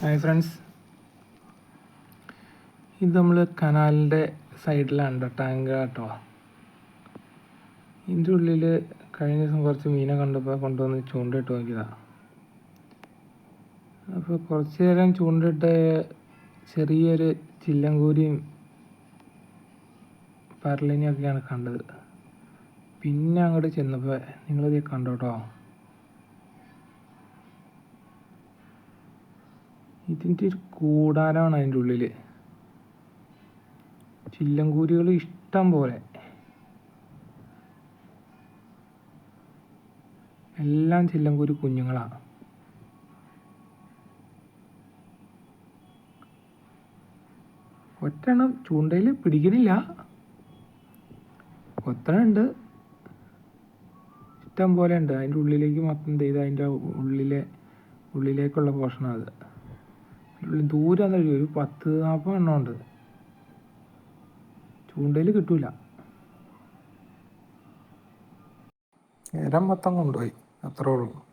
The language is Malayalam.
ഹായ് ഫ്രണ്ട്സ് ഇത് നമ്മൾ കനാലിന്റെ സൈഡിലാണ് ടാങ്ക് കേട്ടോ ഇതിന്റെ ഉള്ളിൽ കഴിഞ്ഞ ദിവസം കുറച്ച് മീനെ കണ്ടപ്പോൾ കൊണ്ടുവന്ന് ചൂണ്ടയിട്ട് നോക്കിയതാണ് അപ്പോൾ കുറച്ച് നേരം ചൂണ്ടയിട്ട് ചെറിയൊരു ചില്ലങ്കൂരിയും പരലിനെയൊക്കെയാണ് കണ്ടത്. പിന്നെ അങ്ങോട്ട് ചെന്നപ്പോൾ നിങ്ങളത് കണ്ടോട്ടോ? ഇതിന്റെ ഒരു കൂടാരമാണ് അതിന്റെ ഉള്ളിൽ ചില്ലങ്കൂരികൾ ഇഷ്ടം പോലെ. എല്ലാം ചില്ലങ്കൂരി കുഞ്ഞുങ്ങളാണ് ഒറ്റണം ചൂണ്ടയിൽ പിടിക്കണില്ല. കൊത്തണുണ്ട് ഇഷ്ടം പോലെ ഉണ്ട്. അതിന്റെ ഉള്ളിലേക്ക് മൊത്തം ചെയ്ത് അതിന്റെ ഉള്ളിലെ ഉള്ളിലേക്കുള്ള പോഷണം അത്. ദൂരം ഒരു പത്ത് നാൽപ്പത് എണ്ണം ഉണ്ട്. ചൂണ്ടയിൽ കിട്ടൂല. നേരം മൊത്തം കൊണ്ടുപോയി. അത്രേ ഉള്ളൂ.